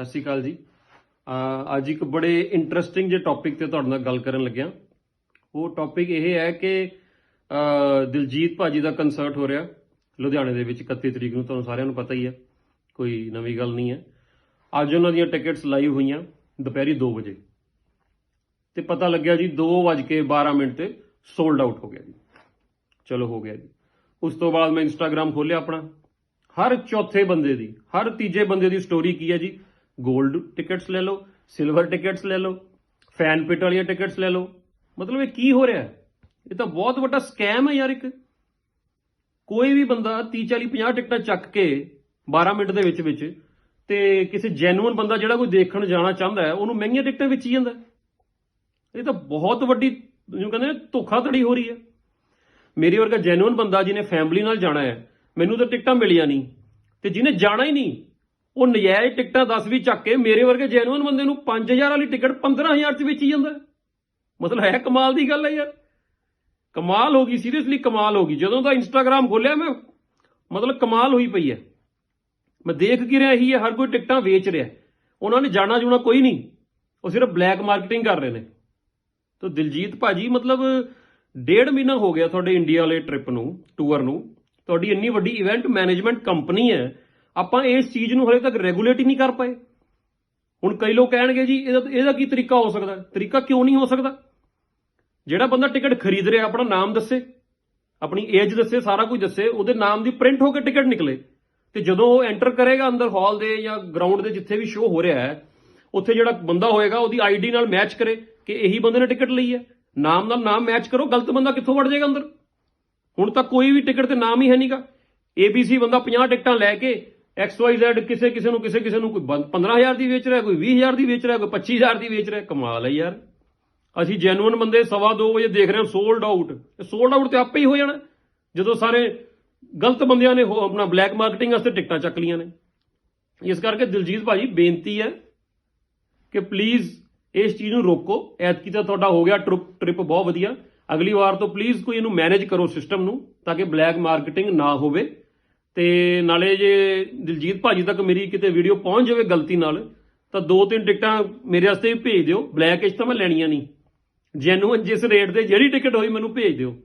ਸਤਿ ਸ਼੍ਰੀ ਅਕਾਲ ਜੀ। ਅੱਜ ਇੱਕ ਬੜੇ ਇੰਟਰਸਟਿੰਗ ਜੇ ਟੌਪਿਕ ਤੇ ਤੁਹਾਡੇ ਨਾਲ ਗੱਲ ਕਰਨ ਲੱਗਿਆ। ਉਹ ਟੌਪਿਕ ਇਹ ਹੈ ਕਿ, ਅਹ ਦਿਲਜੀਤ ਭਾਜੀ ਦਾ ਕੰਸਰਟ ਹੋ ਰਿਹਾ। ਲੁਧਿਆਣੇ ਦੇ ਵਿੱਚ 31 ਤਰੀਕ ਨੂੰ, ਤੁਹਾਨੂੰ ਸਾਰਿਆਂ ਨੂੰ ਪਤਾ ਹੀ ਹੈ। ਕੋਈ ਨਵੀਂ ਗੱਲ ਨਹੀਂ ਹੈ। ਅੱਜ ਉਹਨਾਂ ਦੀਆਂ ਟਿਕਟਸ ਲਾਈਵ ਹੋਈਆਂ ਦੁਪਹਿਰੀ 2 ਵਜੇ। ਤੇ ਪਤਾ ਲੱਗਿਆ ਜੀ 2:12 ਮਿੰਟ ਤੇ ਸੋਲਡ ਆਊਟ ਹੋ ਗਿਆ ਜੀ। ਚਲੋ, ਹੋ ਗਿਆ ਜੀ। ਉਸ ਤੋਂ ਬਾਅਦ ਮੈਂ ਇੰਸਟਾਗ੍ਰam ਖੋਲਿਆ ਆਪਣਾ। ਹਰ ਚੌਥੇ ਬੰਦੇ ਦੀ, ਹਰ ਤੀਜੇ ਬੰਦੇ ਦੀ ਸਟੋਰੀ ਕੀ ਹੈ ਜੀ? 골ਡ ਟਿਕਟਸ ਲੈ ਲਓ ਸਿਲਵਰ ਟਿਕਟਸ ਲੈ ਲਓ ਫੈਨ ਪਿਟ ਵਾਲੀਆਂ ਟਿਕਟਸ ਲੈ ਲਓ। ਮਤਲਬ ਇਹ ਕੀ ਹੋ ਰਿਹਾ? ਇਹ ਤਾਂ ਬਹੁਤ ਵੱਡਾ ਸਕੈਮ ਹੈ ਯਾਰ ਇੱਕ। ਕੋਈ ਵੀ ਬੰਦਾ 30 40 50 ਟਿਕਟਾਂ ਚੱਕ ਕੇ 12 ਮਿੰਟ ਦੇ ਵਿੱਚ ਵਿੱਚ ਤੇ ਕਿਸੇ ਜੈਨੂਇਨ ਬੰਦਾ ਜਿਹੜਾ ਕੋਈ ਦੇਖਣ ਜਾਣਾ ਚਾਹੁੰਦਾ ਹੈ, ਉਹਨੂੰ ਮਹਿੰਗੀਆਂ ਟਿਕਟਾਂ ਵਿੱਚ ਹੀ ਜਾਂਦਾ। ਇਹ ਤਾਂ ਬਹੁਤ ਵੱਡੀ ਜਿਹਨੂੰ ਕਹਿੰਦੇ ਧੋਖਾਧੜੀ ਹੋ ਰਹੀ ਹੈ। ਮੇਰੇ ਵਰਗਾ ਜੈਨੂਇਨ ਬੰਦਾ ਜਿਹਨੇ ਫੈਮਿਲੀ ਨਾਲ ਜਾਣਾ ਹੈ, ਮੈਨੂੰ ਤਾਂ ਟਿਕਟਾਂ ਮਿਲੀਆਂ ਨਹੀਂ ਤੇ ਜਿਹਨੇ ਜਾਣਾ ਹੀ ਨਹੀਂ ਉਹ ਨਜਾਇਜ਼ ਟਿਕਟਾਂ 10 ਵੀ ਚੱਕ ਕੇ ਮੇਰੇ ਵਰਗੇ ਜੈਨੂਇਨ ਬੰਦੇ ਨੂੰ 5000 ਵਾਲੀ ਟਿਕਟ 15000 ਚ ਵੇਚੀ ਜਾਂਦਾ। ਮਤਲਬ ਹੈ ਕਮਾਲ ਦੀ ਗੱਲ ਹੈ ਯਾਰ। ਕਮਾਲ ਹੋ ਗਈ ਸੀਰੀਅਸਲੀ ਕਮਾਲ ਹੋ ਗਈ। ਜਦੋਂ ਦਾ ਇੰਸਟਾਗ੍ਰam ਖੋਲਿਆ ਮੈਂ, ਮਤਲਬ ਕਮਾਲ ਹੋਈ ਪਈ ਹੈ। ਮੈਂ ਦੇਖ ਕੀ ਰਿਹਾ ਹੀ ਹੈ, ਹਰ ਕੋਈ ਟਿਕਟਾਂ ਵੇਚ ਰਿਹਾ। ਉਹਨਾਂ ਨੇ ਜਾਣਾ ਜੂਣਾ ਕੋਈ ਨਹੀਂ। ਉਹ ਸਿਰਫ ਬਲੈਕ ਮਾਰਕੀਟਿੰਗ ਕਰ ਰਹੇ ਨੇ। ਤਾਂ ਦਿਲਜੀਤ ਭਾਜੀ, ਮਤਲਬ ਡੇਢ ਮਹੀਨਾ ਹੋ ਗਿਆ ਤੁਹਾਡੇ ਇੰਡੀਆ ਵਾਲੇ ਟ੍ਰਿਪ ਨੂੰ ਟੂਰ ਨੂੰ। ਤੁਹਾਡੀ ਇੰਨੀ ਵੱਡੀ ਇਵੈਂਟ ਮੈਨੇਜਮੈਂਟ ਕੰਪਨੀ ਹੈ। ਆਪਾਂ ਇਸ ਚੀਜ਼ ਨੂੰ ਹਲੇ ਤੱਕ ਰੈਗੂਲੇਟ ਹੀ ਨਹੀਂ ਕਰ ਪਾਏ। ਹੁਣ ਕਈ ਲੋਕ ਕਹਿਣਗੇ ਜੀ, ਇਹਦਾ ਇਹਦਾ ਕੀ ਤਰੀਕਾ ਹੋ ਸਕਦਾ? ਤਰੀਕਾ ਕਿਉਂ ਨਹੀਂ ਹੋ ਸਕਦਾ? ਜਿਹੜਾ ਬੰਦਾ ਟਿਕਟ ਖਰੀਦ ਰਿਹਾ, ਆਪਣਾ ਨਾਮ ਦੱਸੇ, ਆਪਣੀ ਏਜ ਦੱਸੇ, ਸਾਰਾ ਕੁਝ ਦੱਸੇ, ਉਹਦੇ ਨਾਮ ਦੀ ਪ੍ਰਿੰਟ ਹੋ ਕੇ ਟਿਕਟ ਨਿਕਲੇ। ਤੇ ਜਦੋਂ ਉਹ ਐਂਟਰ ਕਰੇਗਾ ਅੰਦਰ ਹਾਲ ਦੇ ਜਾਂ ਗਰਾਊਂਡ ਦੇ ਜਿੱਥੇ ਵੀ ਸ਼ੋਅ ਹੋ ਰਿਹਾ ਹੈ, ਉੱਥੇ ਜਿਹੜਾ ਬੰਦਾ ਹੋਏਗਾ, ਉਹਦੀ ਆਈਡੀ ਨਾਲ ਮੈਚ ਕਰੇ ਕਿ ਇਹੀ ਬੰਦੇ ਨੇ ਟਿਕਟ ਲਈ ਹੈ। ਨਾਮ ਨਾਲ ਨਾਮ ਮੈਚ ਕਰੋ, ਗਲਤ ਬੰਦਾ ਕਿੱਥੋਂ ਵੜ ਜਾਏਗਾ ਅੰਦਰ? ਹੁਣ ਤੱਕ ਕੋਈ ਵੀ ਟਿਕਟ ਤੇ ਨਾਮ ਹੀ ਹੈ ਨਹੀਂਗਾ ABC ਬੰਦਾ 50 ਟਿਕਟਾਂ ਲੈ ਕੇ XYZ ਕਿਸੇ ਕਿਸੇ ਨੂੰ, ਕਿਸੇ ਕਿਸੇ ਨੂੰ ਕੋਈ ਬੰਦ- 15000 ਦੀ ਵੇਚ ਰਿਹਾ, ਕੋਈ 20000 ਦੀ ਵੇਚ ਰਿਹਾ, ਕੋਈ 25000 ਦੀ ਵੇਚ ਰਿਹਾ, ਕਮਾਲ ਹੈ ਯਾਰ। ਅਸੀਂ ਜੈਨੂਇਨ ਬੰਦੇ ਸਵਾ ਦੋ ਵਜੇ ਦੇਖ ਰਹੇ ਹਾਂ ਸੋਲਡ ਆਊਟ ਸੋਲਡ ਆਊਟ ਤੇ ਆਪੇ ਹੀ ਹੋ ਜਾਣਾ। ਜਦੋਂ ਸਾਰੇ ਗਲਤ ਬੰਦਿਆਂ ਨੇ ਹੋ- ਆਪਣਾ ਬਲੈਕ ਮਾਰਕੀਟਿੰਗ ਵਾਸਤੇ ਟਿਕਟਾਂ ਚੱਕ ਲੀਆਂ ਨੇ। ਇਸ ਕਰਕੇ ਦਿਲਜੀਤ ਭਾਜੀ, ਬੇਨਤੀ ਹੈ ਕਿ ਪਲੀਜ਼ ਇਸ ਚੀਜ਼ ਨੂੰ ਰੋਕੋ। ਐਤਕੀ ਤਾਂ ਤੁਹਾਡਾ ਹੋ ਗਿਆ ਟ੍ਰਿਪ ਟ੍ਰਿਪ ਬਹੁਤ ਵਧੀਆ। ਅਗਲੀ ਵਾਰ ਤੋਂ ਪਲੀਜ਼ ਕੋਈ ਇਹਨੂੰ ਮੈਨੇਜ ਕਰੋ ਸਿਸਟਮ ਨੂੰ, ਤਾਂ ਕਿ ਬਲੈਕ ਮਾਰਕੀਟਿੰਗ ਨਾ ਹੋਵੇ। ਤੇ ਨਾਲੇ ਜੇ ਦਿਲਜੀਤ ਭਾਜੀ ਤੱਕ ਮੇਰੀ ਕਿਤੇ ਵੀਡੀਓ ਪਹੁੰਚ ਜਾਵੇ ਗਲਤੀ ਨਾਲ, ਤਾਂ ਦੋ ਤਿੰਨ ਟਿਕਟਾਂ ਮੇਰੇ ਵਾਸਤੇ ਵੀ ਭੇਜ ਦਿਓ। ਬਲੈਕ ਵਿੱਚ ਤਾਂ ਮੈਂ ਲੈਣੀਆਂ ਨਹੀਂ। ਜੈਨੂਅਨ ਜਿਸ ਰੇਟ ਤੇ ਜਿਹੜੀ ਟਿਕਟ ਹੋਈ ਮੈਨੂੰ ਭੇਜ ਦਿਓ।